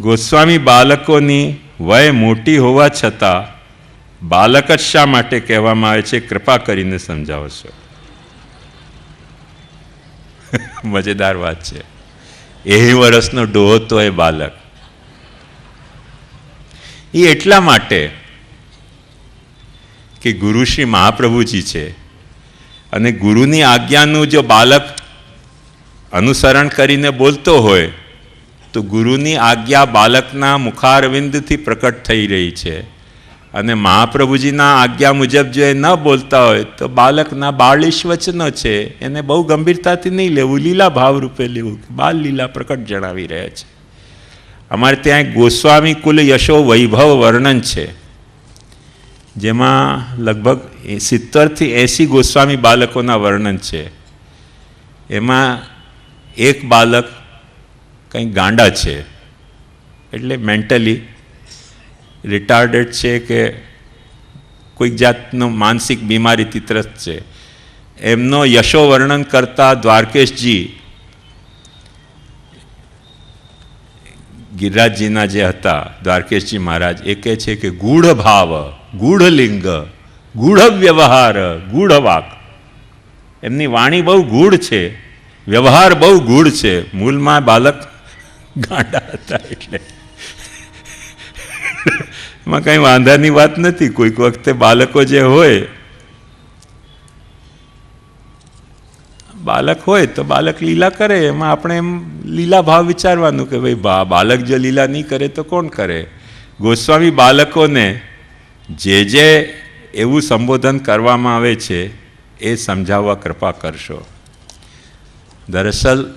ગોસ્વામી બાળકોની વય મોટી હોવા છતાં બાલક જ શા માટે કહેવામાં આવે છે? કૃપા કરીને સમજાવો છો. મજેદાર વાત છે. એ વર્ષનો ડોહો તો એ બાલક. એ એટલા માટે કે ગુરુ શ્રી મહાપ્રભુજી છે અને ગુરુની આજ્ઞાનું જો બાલક અનુસરણ કરીને બોલતો હોય તો ગુરુની આજ્ઞા બાલકના મુખારવિંદથી પ્રકટ થઈ રહી છે. અને મહાપ્રભુજીના આજ્ઞા મુજબ જો એ ન બોલતા હોય, તો બાલકના બાળીશ વચનો છે. એને બહુ ગંભીરતાથી નહીં લેવું, લીલા ભાવ રૂપે લેવું બાલ લીલા પ્રકટ જણાવી રહ્યા છે. અમારે ત્યાં એક ગોસ્વામી કુલ યશો વૈભવ વર્ણન છે. જેમાં લગભગ સિત્તેરથી એંસી ગોસ્વામી બાળકોના વર્ણન છે. એમાં એક બાળક કંઈક ગાંડા છે. એટલે મેન્ટલી રિટાર્ડેડ છે કે કોઈક જાતનો માનસિક બીમારીથી ત્રસ્ત છે. એમનો યશો વર્ણન કરતા દ્વારકેશજી ગિરિરાજજીના જે હતા, દ્વારકેશજી મહારાજ, એ કહે છે કે ગૂઢ ભાવ, ગૂઢ લિંગ, ગૂઢ વ્યવહાર, ગૂઢ વાક. એમની વાણી બહુ ગૂઢ છે. વ્યવહાર બહુ ગૂઢ છે. મૂળમાં બાલક ગાંડા હતા એટલે. એમાં કંઈ વાંધાની વાત નથી. કોઈક વખતે બાળકો જે હોય, બાળક હોય તો બાળક લીલા કરે. એમાં આપણે એમ લીલા ભાવ વિચારવાનું કે ભાઈ બાળક જો લીલા નહીં કરે તો કોણ કરે? ગોસ્વામી બાળકોને જે જે એવું સંબોધન કરવામાં આવે છે, એ સમજાવવા કૃપા કરશો. દરઅસલ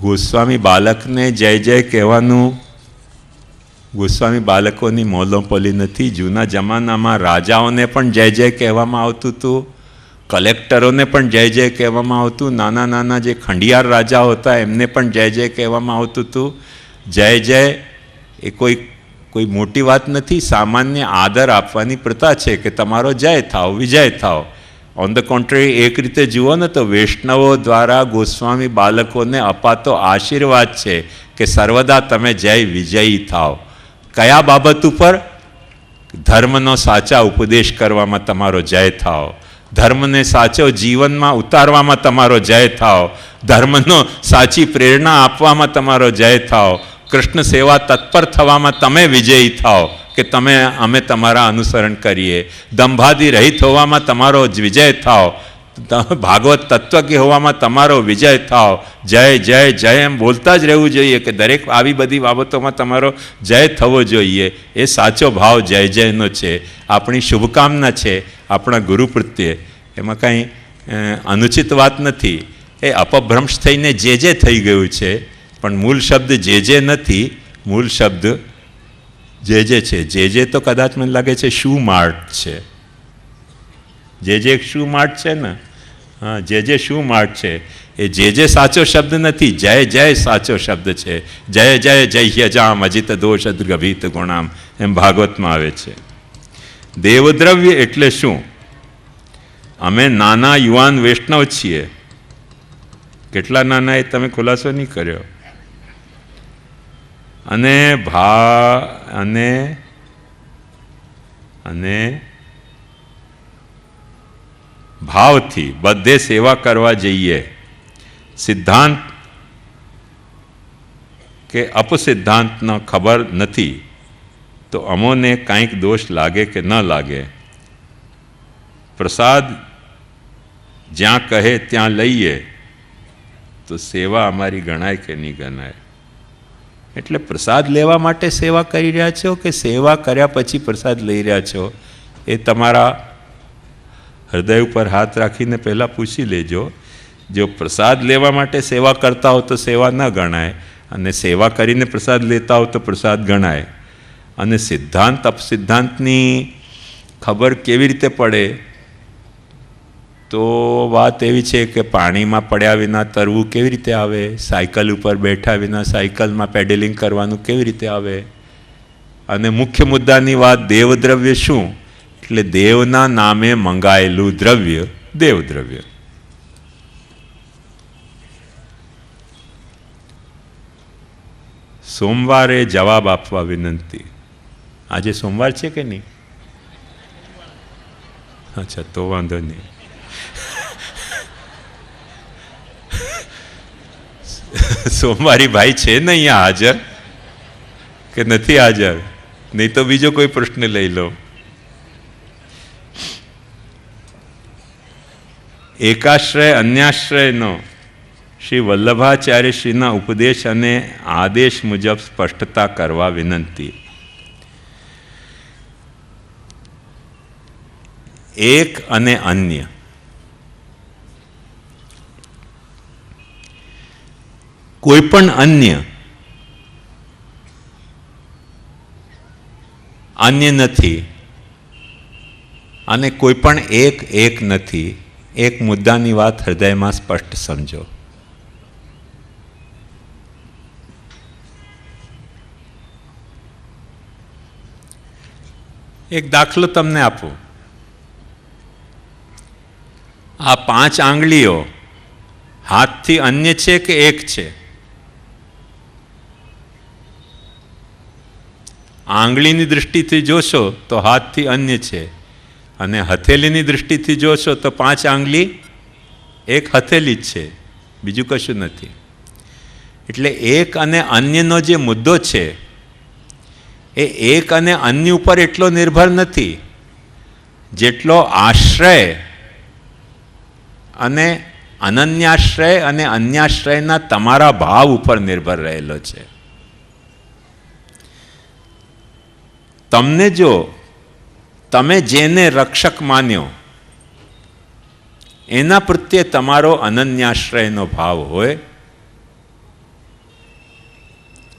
ગોસ્વામી બાળકને જય જય કહેવાનું. ગોસ્વામી બાળકોની મોલોપોલી નથી. જૂના જમાનામાં રાજાઓને પણ જય જય કહેવામાં આવતું હતું. કલેક્ટરોને પણ જય જય કહેવામાં આવતું. નાના નાના જે ખંડિયાર રાજાઓ હતા, એમને પણ જય જય કહેવામાં આવતું હતું. જય જય એ કોઈ કોઈ મોટી વાત નથી. સામાન્ય આદર આપવાની પ્રથા છે કે તમારો જય થાવ, વિજય થાવ. ઓન ધ કોન્ટ્રી એક રીતે જુઓ ને તો વૈષ્ણવો દ્વારા ગોસ્વામી બાળકોને અપાતો આશીર્વાદ છે કે સર્વદા તમે જય વિજયી થાવ. કયા બાબત ઉપર? ધર્મનો સાચા ઉપદેશ કરવામાં તમારો જય થાવ. ધર્મને સાચો જીવનમાં ઉતારવામાં તમારો જય થાવ. ધર્મનો સાચી પ્રેરણા આપવામાં તમારો જય થાવ. કૃષ્ણ સેવા તત્પર થવામાં તમે વિજયી થાવ. કે તમે અમે તમારા અનુસરણ કરીએ. દંભાદી રહિત હોવામાં તમારો જ વિજય થાવ ભાગવત તત્વજ્ઞ હોવામાં તમારો વિજય થાવ જય જય જય એમ બોલતા જ રહેવું જોઈએ કે દરેક આવી બધી બાબતોમાં તમારો જય થવો જોઈએ. એ સાચો ભાવ જય, જયનો છે. આપણી શુભકામના છે આપણા ગુરુ પ્રત્યે. એમાં કાંઈ અનુચિત વાત નથી. એ અપભ્રંશ થઈને જે જે થઈ ગયું છે, પણ મૂળ શબ્દ જે જે નથી, મૂળ શબ્દ જે જે છે, જે જે તો કદાચ મને લાગે છે શું માર્ટ છે? જે જે શું માર્ટ છે ને? હા, જે જે શું માર્ટ છે? એ જે જે સાચો શબ્દ નથી, જય જય સાચો શબ્દ છે. જય જય જય યજામ અજિત દોષ ગભીત ગુણામ, એમ ભાગવતમાં આવે છે. દેવદ્રવ્ય એટલે શું? અમે નાના યુવાન વૈષ્ણવ છીએ. કેટલા નાના એ તમે ખુલાસો નહીં કર્યો? અને ભા, અને અને ભાવથી બધે સેવા કરવા જઈએ. સિદ્ધાંત કે અપસિદ્ધાંતનો ખબર નથી, તો અમોને કાંઈક દોષ લાગે કે ન લાગે. પ્રસાદ જ્યાં કહે ત્યાં લઈએ, તો સેવા અમારી ગણાય કે નહીં ગણાય? એટલે પ્રસાદ લેવા માટે સેવા કરી રહ્યા છો કે સેવા કર્યા પછી પ્રસાદ લઈ રહ્યા છો? એ તમારા હૃદય ઉપર હાથ રાખીને પહેલાં પૂછી લેજો. જો પ્રસાદ લેવા માટે સેવા કરતા હો તો સેવા ન ગણાય અને સેવા કરીને પ્રસાદ લેતા હો તો પ્રસાદ ગણાય. અને સિદ્ધાંત અપસિદ્ધાંતની ખબર કેવી રીતે પડે? તો વાત એવી છે કે પાણીમાં પડ્યા વિના તરવું કેવી રીતે આવે? સાયકલ ઉપર બેઠા વિના સાયકલમાં પેડલિંગ કરવાનું કેવી રીતે આવે? અને મુખ્ય મુદ્દાની વાત દેવદ્રવ્ય શું? એટલે દેવના નામે મંગાયેલું દ્રવ્ય, દેવદ્રવ્ય. સોમવારે જવાબ આપવા વિનંતી. આજે સોમવાર છે કે નહીં? અચ્છા, તો વાંધો નહીં. સોમવારી ભાઈ છે ને અહીંયા હાજર? કે નથી હાજર? નહીં તો બીજો કોઈ પ્રશ્ન લઈ લો. એકાશ્રય, અન્યાશ્રયનો શ્રી વલ્લભાચાર્ય શ્રીના ઉપદેશ અને આદેશ મુજબ સ્પષ્ટતા કરવા વિનંતી. એક અને અન્ય. કોઈ પણ અન્ય અન્ય નથી અને કોઈ પણ એક એક નથી, એક મુદ્દાની વાત હૃદયમાં સ્પષ્ટ સમજો. એક દાખલો તમને આપું. આ પાંચ આંગળીઓ હાથથી અન્ય છે કે એક છે? આંગળીની દૃષ્ટિથી જોશો તો હાથથી અન્ય છે. અને હથેલીની દૃષ્ટિથી જોશો તો પાંચ આંગળી, એક હથેલી જ છે. બીજું કશું નથી. એટલે એક અને અન્યનો જે મુદ્દો છે, એ એક અને અન્ય ઉપર એટલો નિર્ભર નથી જેટલો આશ્રય અને અનન્યાશ્રય અને અન્યાશ્રયના તમારા ભાવ ઉપર નિર્ભર રહેલો છે. તમને જો તમે જેને રક્ષક માન્યો, એના પ્રત્યે તમારો અનન્યાશ્રયનો ભાવ હોય,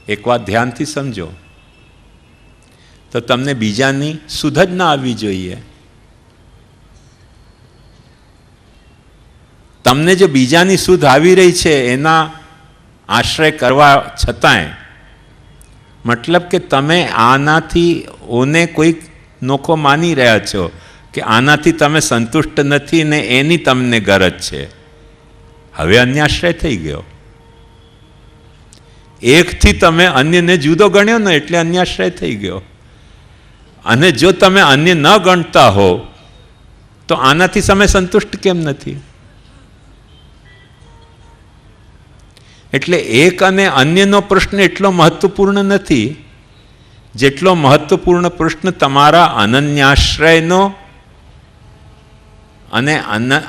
એક વાત ધ્યાનથી સમજો. તો તમને બીજાની સુધ જ ના આવવી જોઈએ. તમને જો બીજાની સુધ આવી રહી છે, એના આશ્રય કરવા છતાંય મતલબ કે તમે આનાથી ઓને કોઈક નોખો માની રહ્યા છો કે આનાથી તમે સંતુષ્ટ નથી ને એની તમને ગરજ છે. હવે અન્યાશ્રય થઈ ગયો. એકથી તમે અન્યને જુદો ગણ્યો ને એટલે અન્યાશ્રય થઈ ગયો. અને જો તમે અન્ય ન ગણતા હો, તો આનાથી તમે સંતુષ્ટ કેમ નથી? એટલે એક અને અન્યનો પ્રશ્ન એટલો મહત્વપૂર્ણ નથી, જેટલો મહત્વપૂર્ણ પ્રશ્ન તમારા અનન્યાશ્રયનો અને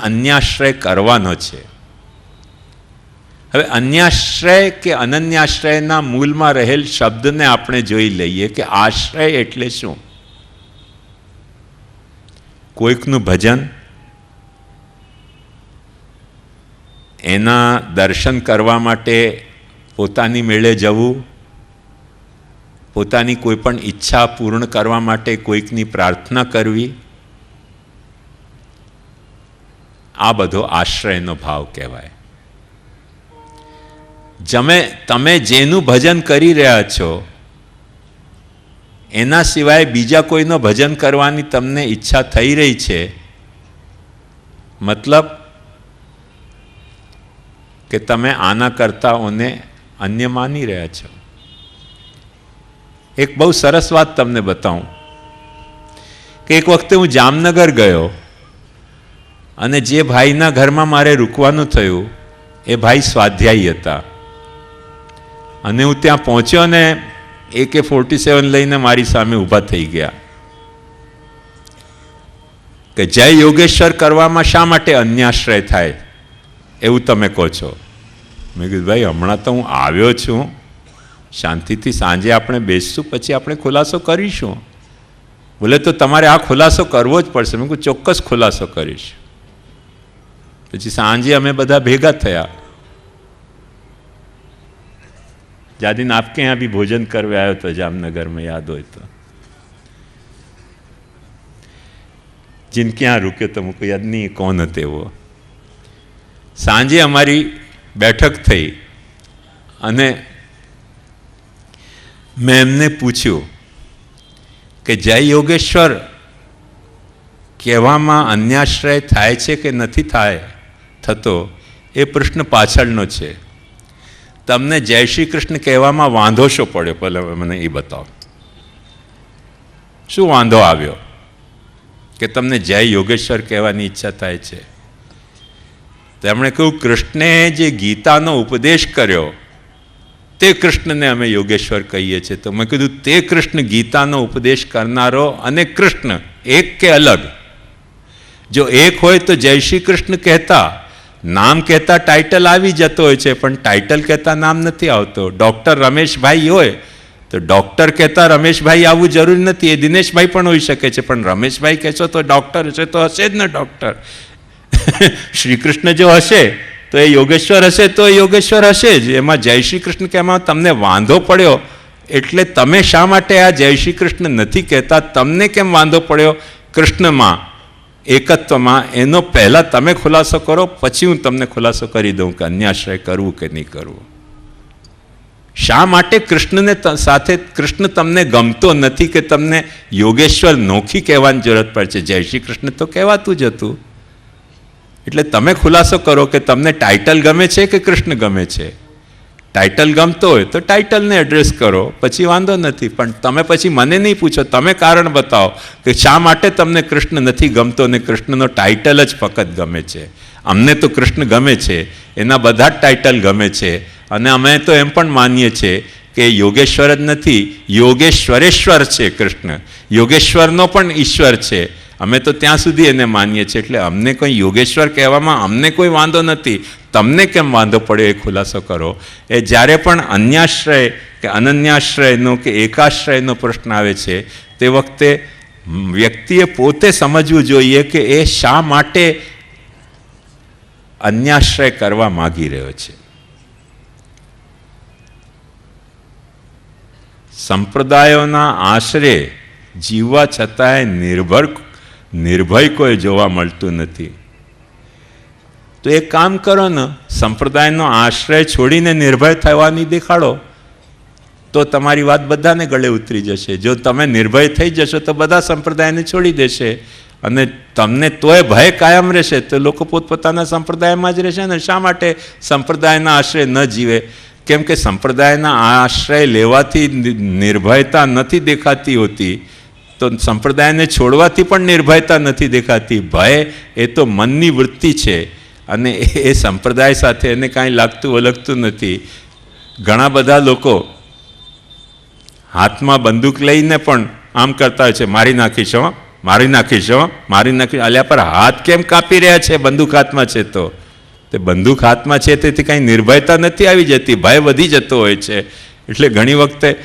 અન્યાશ્રય કરવાનો છે. હવે અન્યાશ્રય કે અનન્યાશ્રયના મૂલમાં રહેલ શબ્દને આપણે જોઈ લઈએ કે આશ્રય એટલે શું? કોઈકનું ભજન એના દર્શન કરવા માટે પોતાની મેળે જવું, પોતાની કોઈ પણ ઈચ્છા પૂર્ણ કરવા માટે કોઈકની પ્રાર્થના કરવી, આ બધો આશ્રયનો ભાવ કહેવાય. જમે તમે જેનું ભજન કરી રહ્યા છો, એના સિવાય બીજા કોઈનો ભજન કરવાની તમને ઈચ્છા થઈ રહી છે, મતલબ કે તમે આના કરતાઓને અન્ય માની રહ્યા છો. એક બહુ સરસ વાત તમને બતાવું. કે એક વખતે હું જામનગર ગયો અને જે ભાઈના ઘરમાં મારે રૂકવાનું થયું, એ ભાઈ સ્વાધ્યાયી હતા. અને હું ત્યાં પહોંચ્યો ને એકે ફોર્ટી સેવન લઈને મારી સામે ઊભા થઈ ગયા. કે જય યોગેશ્વર કરવામાં શા માટે અન્યાશ્રય થાય? એવું તમે કહો છો. મેં કીધું, ભાઈ, હમણાં તો હું આવ્યો છું. શાંતિથી સાંજે આપણે બેસશું, પછી આપણે ખુલાસો કરીશું. બોલે, તો તમારે આ ખુલાસો કરવો જ પડશે. મેં કહું ચોક્કસ ખુલાસો કરીશ. પછી સાંજે અમે બધા ભેગા થયા. જાદીન આપકે યહાં ભી ભોજન કરવા આવ્યો હતો જામનગરમાં યાદ હોય તો. જિનકે ક્યાં રૂક્યો તો, મુકો યાદ નહીં, કોણ હતો એવો? સાંજે અમારી બેઠક થઈ અને મેં એમને પૂછ્યું કે જય યોગેશ્વર, કહેવામાં અન્યાશ્રય થાય છે કે નથી થાય થતો એ પ્રશ્ન પાછળનો છે. તમને જય શ્રી કૃષ્ણ કહેવામાં વાંધો શું પડ્યો? પહેલાં મને એ બતાવો. શું વાંધો આવ્યો? કે તમને જય યોગેશ્વર કહેવાની ઈચ્છા થાય છે? તેમણે કહ્યું, કૃષ્ણે જે ગીતાનો ઉપદેશ કર્યો, તે કૃષ્ણને અમે યોગેશ્વર કહીએ છીએ. તો મેં કીધું, તે કૃષ્ણ ગીતાનો ઉપદેશ કરનારો અને કૃષ્ણ એક કે અલગ. જો એક હોય તો જય શ્રી કૃષ્ણ કહેતા, નામ કહેતા ટાઇટલ આવી જતો હોય છે, પણ ટાઇટલ કહેતા નામ નથી આવતો. ડૉક્ટર રમેશભાઈ હોય, તો ડૉક્ટર કહેતા રમેશભાઈ આવવું જરૂરી નથી. એ દિનેશભાઈ પણ હોઈ શકે છે, પણ રમેશભાઈ કહેશો તો ડૉક્ટર હશે તો હશે જ ને ડૉક્ટર. શ્રી કૃષ્ણ જો હશે, તો એ યોગેશ્વર હશે, તો એ યોગેશ્વર હશે જ. એમાં જય શ્રી કૃષ્ણ કહેવામાં તમને વાંધો પડ્યો, એટલે તમે શા માટે આ જય શ્રી કૃષ્ણ નથી કહેતા? તમને કેમ વાંધો પડ્યો? કૃષ્ણમાં, એકત્વમાં, એનો પહેલાં તમે ખુલાસો કરો, પછી હું તમને ખુલાસો કરી દઉં કે અન્યાશ્રય કરવું કે નહીં કરવું. શા માટે કૃષ્ણને સાથે કૃષ્ણ તમને ગમતો નથી કે તમને યોગેશ્વર નોખી કહેવાની જરૂરત પડશે? જય શ્રી કૃષ્ણ તો કહેવાતું જ હતું. એટલે તમે ખુલાસો કરો કે તમને ટાઇટલ ગમે છે કે કૃષ્ણ ગમે છે? ટાઇટલ ગમતો હોય તો ટાઇટલને એડ્રેસ કરો, પછી વાંધો નથી. પણ તમે પછી મને નહીં પૂછો, તમે કારણ બતાવો કે શા માટે તમને કૃષ્ણ નથી ગમતો અને કૃષ્ણનો ટાઇટલ જ ફક્ત ગમે છે? અમને તો કૃષ્ણ ગમે છે, એના બધા જ ટાઇટલ ગમે છે. અને અમે તો એમ પણ માનીએ છીએ કે યોગેશ્વર જ નથી, યોગેશ્વરેશ્વર છે કૃષ્ણ. યોગેશ્વરનો પણ ઈશ્વર છે. અમે તો ત્યાં સુધી એને માનીએ છીએ. એટલે અમને કોઈ યોગેશ્વર કહેવામાં અમને કોઈ વાંધો નથી. તમને કેમ વાંધો પડ્યો એ ખુલાસો કરો. એ જ્યારે પણ અન્યાશ્રય કે અનન્યાશ્રયનો કે એકાશ્રયનો પ્રશ્ન આવે છે, તે વખતે વ્યક્તિએ પોતે સમજવું જોઈએ કે એ શા માટે અન્યાશ્રય કરવા માગી રહ્યો છે. સંપ્રદાયોના આશરે જીવવા છતાંય નિર્ભર નિર્ભય કોઈ જોવા મળતું નથી. તો એક કામ કરો ને, સંપ્રદાયનો આશ્રય છોડીને નિર્ભય થવાની દેખાડો, તો તમારી વાત બધાને ગળે ઉતરી જશે. જો તમે નિર્ભય થઈ જશો, તો બધા સંપ્રદાયને છોડી દેશે. અને તમને તોય ભય કાયમ રહેશે, તો લોકો પોતપોતાના સંપ્રદાયમાં જ રહેશે ને, શા માટે સંપ્રદાયના આશ્રય ન જીવે? કેમ કે સંપ્રદાયના આશ્રય લેવાથી નિર્ભયતા નથી દેખાતી હોતી. તો સંપ્રદાયને છોડવાથી પણ નિર્ભયતા નથી દેખાતી. ભય એ તો મનની વૃત્તિ છે અને એ સંપ્રદાય સાથે એને કાંઈ લાગતું ઓળખતું નથી. ઘણા બધા લોકો હાથમાં બંદૂક લઈને પણ આમ કરતા હોય છે, મારી નાખીશ હો, મારી નાખીશ હો, મારી નાખી અલ્યા, પર હાથ કેમ કાપી રહ્યા છે બંદૂક હાથમાં છે તો? તે બંદૂક હાથમાં છે તેથી કાંઈ નિર્ભયતા નથી આવી જતી, ભય વધી જતો હોય છે. એટલે ઘણી વખતે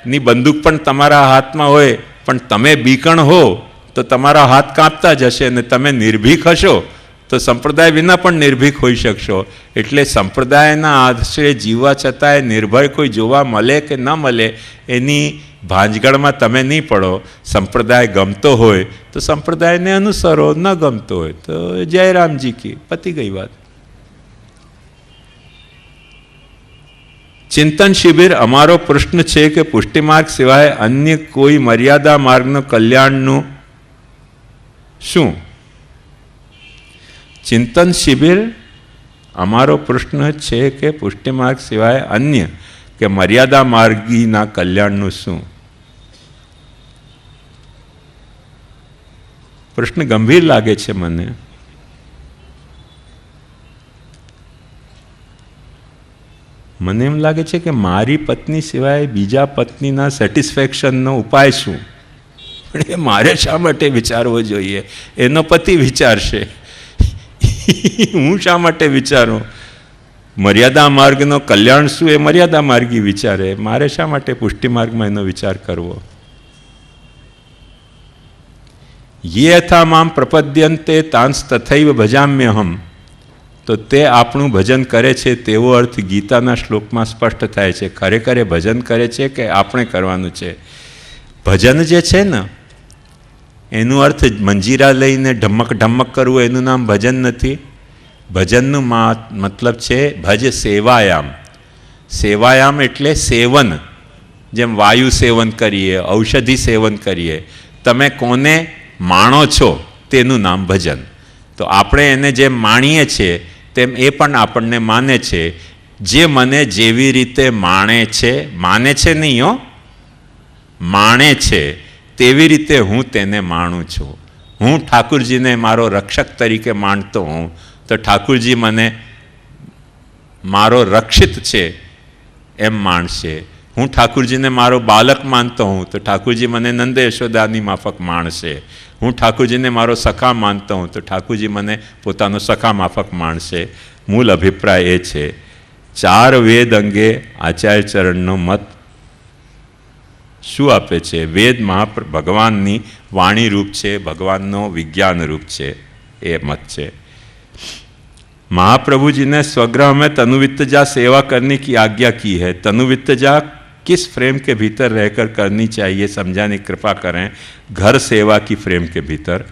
સંપ્રદાયની બંદૂક પણ તમારા હાથમાં હોય, પણ તમે બીકણ હો, તો તમારા હાથ કાપતા જશે અને તમે નિર્ભીક હશો, તો સંપ્રદાય વિના પણ નિર્ભીક હોઈ શકશો. એટલે સંપ્રદાયના આશરે જીવવા છતાંય નિર્ભય કોઈ જોવા મળે કે ન મળે, એની ભાંજગળમાં તમે નહીં પડો. સંપ્રદાય ગમતો હોય, તો સંપ્રદાયને અનુસરો, ન ગમતો હોય, તો જય રામજી કી, પતી ગઈ વાત. ચિંતન શિબિર અમારો પ્રશ્ન છે કે પુષ્ટિમાર્ગ સિવાય અન્ય કોઈ મર્યાદા માર્ગનું કલ્યાણનું શું? ચિંતન શિબિર અમારો પ્રશ્ન છે કે પુષ્ટિમાર્ગ સિવાય અન્ય કે મર્યાદા માર્ગીના કલ્યાણનું શું? પ્રશ્ન ગંભીર લાગે છે મને. મને એમ લાગે છે કે મારી પત્ની સિવાય બીજા પત્નીના સેટિસ્ફેક્શનનો ઉપાય શું? પણ એ મારે શા માટે વિચારવો જોઈએ? એનો પતિ વિચારશે. હું શા માટે વિચારું? મર્યાદા માર્ગનો કલ્યાણ શું એ મર્યાદા માર્ગી વિચારે? મારે શા માટે પુષ્ટિ માર્ગમાં એનો વિચાર કરવો? યથા મામ પ્રપદ્યંતે તાંસ તથૈવ ભજામ્યહમ. તો તે આપણું ભજન કરે છે તેવો અર્થ ગીતાના શ્લોકમાં સ્પષ્ટ થાય છે. ખરેખર એ ભજન કરે છે કે આપણે કરવાનું છે? ભજન જે છે ને, એનું અર્થ મંજીરા લઈને ઢમક ઢમક કરવું એનું નામ ભજન નથી. ભજનનું મતલબ છે ભજ સેવાયામ. સેવાયામ એટલે સેવન. જેમ વાયુ સેવન કરીએ, ઔષધિ સેવન કરીએ. તમે કોને માણો છો તેનું નામ ભજન. તો આપણે એને જે માણીએ છીએ તેમ એ પણ આપણને માને છે, જે મને જેવી રીતે માણે છે, માને છે નહીં હો, માણે છે, તેવી રીતે હું તેને માણું છું. હું ઠાકુરજીને મારો રક્ષક તરીકે માનતો હોઉં, તો ઠાકુરજી મને મારો રક્ષિત છે એમ માણશે. હું ઠાકુરજીને મારો બાલક માનતો હું તો ઠાકુરજી મને નંદ યશોદાની માફક માણશે હું ઠાકુરજીને મારો સખા માનતો હું તો ઠાકુરજી મને પોતાનો સખા માફક માણશે મૂળ અભિપ્રાય એ છે ચાર વેદ અંગે આચાર્ય ચરણનો મત શું આપે છે વેદ મહાપ્ર ભગવાનની વાણી રૂપ છે ભગવાનનો વિજ્ઞાન રૂપ છે એ મત છે महाप्रभु जी ने स्वग्रह में तनुवित्तजा सेवा करने की आज्ञा की है तनुवित्तजा किस फ्रेम के भीतर रहकर करनी चाहिए समझाने कृपा करें। घर सेवा की फ्रेम के भीतर।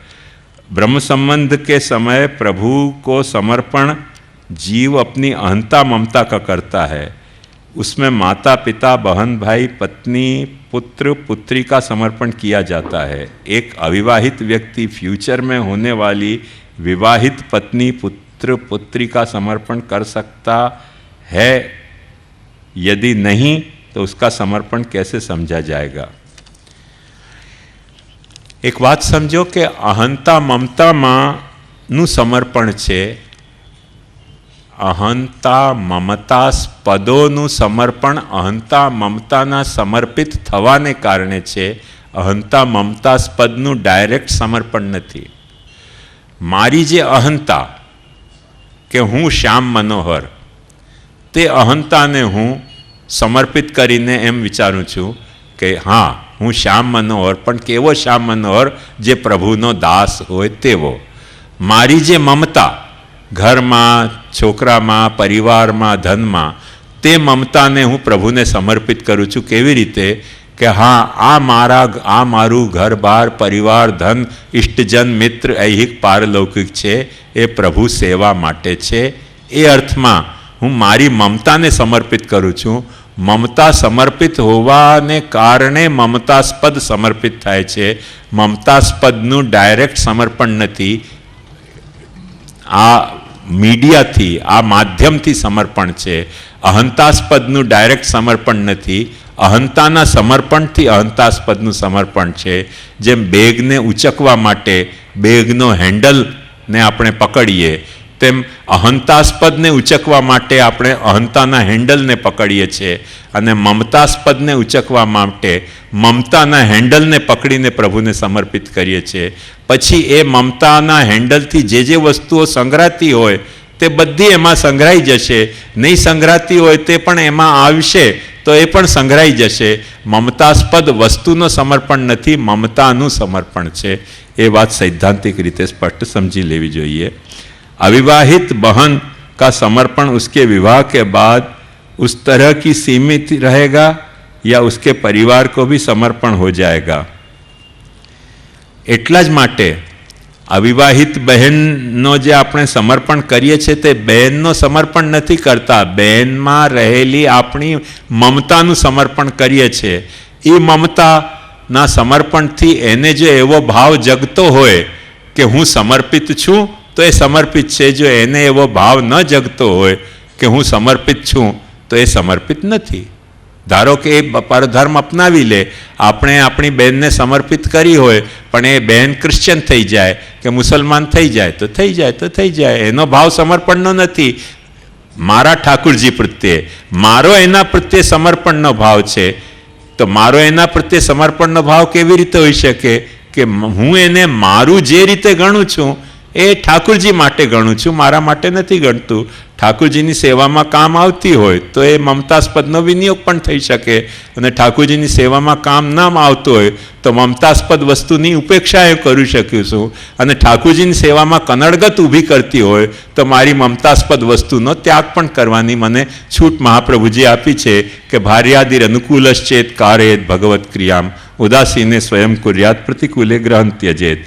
ब्रह्म संबंध के समय प्रभु को समर्पण, जीव अपनी अहंता ममता का करता है। उसमें माता, पिता, बहन, भाई, पत्नी, पुत्र, पुत्री का समर्पण किया जाता है। एक अविवाहित व्यक्ति फ्यूचर में होने वाली विवाहित पत्नी, पुत्र, पुत्री का समर्पण कर सकता है। यदि नहीं तो उसका समर्पण कैसे समझा जाएगा એક વાત સમજો કે અહંતા મમતામાંનું સમર્પણ છે અહંતા મમતાસ્પદોનું સમર્પણ અહંતા મમતાના સમર્પિત થવાને કારણે છે અહંતા મમતાસ્પદનું ડાયરેક્ટ સમર્પણ નથી મારી જે અહંતા કે હું શ્યામ મનોહર તે અહંતાને હું સમર્પિત કરીને એમ વિચારું છું કે હા, હું શ્યામ મનોહર, પણ કેવો શ્યામ મનોહર જે પ્રભુનો દાસ હોય તેવો? મારી જે મમતા, ઘરમાં, છોકરામાં, પરિવારમાં, ધનમાં, તે મમતાને હું પ્રભુને સમર્પિત કરું છું કેવી રીતે? કે હા, આ મારા, આ મારું ઘર, બાર, પરિવાર, ધન ઇષ્ટજન મિત્ર, ઐહિક, પારલૌકિક છે, એ પ્રભુ સેવા માટે છે. એ અર્થમાં હું મારી મમતાને સમર્પિત કરું છું. મમતા સમર્પિત હોવાને કારણે મમતાસ્પદ સમર્પિત થાય છે. મમતાસ્પદનું ડાયરેક્ટ સમર્પણ નથી. આ મીડિયાથી, આ માધ્યમથી સમર્પણ છે. અહંતાસ્પદનું ડાયરેક્ટ સમર્પણ નથી. અહંતાના સમર્પણથી અહંતાસ્પદનું સમર્પણ છે. જેમ બેગને ઉચકવા માટે બેગનો હેન્ડલને આપણે પકડીએ તેમ અહંતાસ્પદને ઉચકવા માટે આપણે અહંતાના હેન્ડલને પકડીએ છીએ અને મમતાસ્પદને ઉચકવા માટે મમતાના હેન્ડલને પકડીને પ્રભુને સમર્પિત કરીએ છીએ. પછી એ મમતાના હેન્ડલથી જે જે વસ્તુઓ સંગ્રહાતી હોય તે બધી એમાં સંગ્રહાઈ જશે. નહીં સંગ્રહાતી હોય તે પણ એમાં આવશે તો એ પણ સંગ્રહાઈ જશે. મમતાસ્પદ વસ્તુનો સમર્પણ નથી, મમતાનું સમર્પણ છે. એ વાત સૈદ્ધાંતિક રીતે સ્પષ્ટ સમજી લેવી જોઈએ. अविवाहित बहन का समर्पण उसके विवाह के बाद उस तरह की सीमित रहेगा या उसके परिवार को भी समर्पण हो जाएगा એટલા જ માટે અવિવાહિત બહેનનો જે આપણે સમર્પણ કરીએ છીએ તે બહેનનો સમર્પણ નથી કરતા બહેનમાં રહેલી આપણી મમતાનું સમર્પણ કરીએ છીએ એ મમતાના સમર્પણથી એને જો એવો ભાવ જગતો હોય કે હું સમર્પિત છું તો એ સમર્પિત છે. જો એને એવો ભાવ ન જગતો હોય કે હું સમર્પિત છું, તો એ સમર્પિત નથી. ધારો કે એ પરધર્મ અપનાવી લે, આપણે આપણી બહેનને સમર્પિત કરી હોય, પણ એ બહેન ક્રિશ્ચન થઈ જાય, કે મુસલમાન થઈ જાય, તો થઈ જાય, તો થઈ જાય. એનો ભાવ સમર્પણનો નથી. મારા ઠાકુરજી પ્રત્યે, મારો એના પ્રત્યે સમર્પણનો ભાવ છે. તો મારો એના પ્રત્યે સમર્પણનો ભાવ કેવી રીતે હોઈ શકે? કે હું એને મારું જે રીતે ગણું છું એ ઠાકુરજી માટે ગણું છું, મારા માટે નથી ગણતું. ઠાકુરજીની સેવામાં કામ આવતી હોય તો એ મમતાસ્પદનો વિનિયોગ પણ થઈ શકે. અને ઠાકુરજીની સેવામાં કામ નામ આવતું હોય તો મમતાસ્પદ વસ્તુની ઉપેક્ષા એ કરી શકું છું. અને ઠાકુરજીની સેવામાં કનડગત ઊભી કરતી હોય તો મારી મમતાસ્પદ વસ્તુનો ત્યાગ પણ કરવાની મને છૂટ મહાપ્રભુજી આપી છે કે ભાર્યાદિર અનુકૂલશ્ચેત કારેત ભગવત ક્રિયામ. ઉદાસીને સ્વયં કુર્યાત પ્રતિકૂલે ગ્રહણ ત્યજેત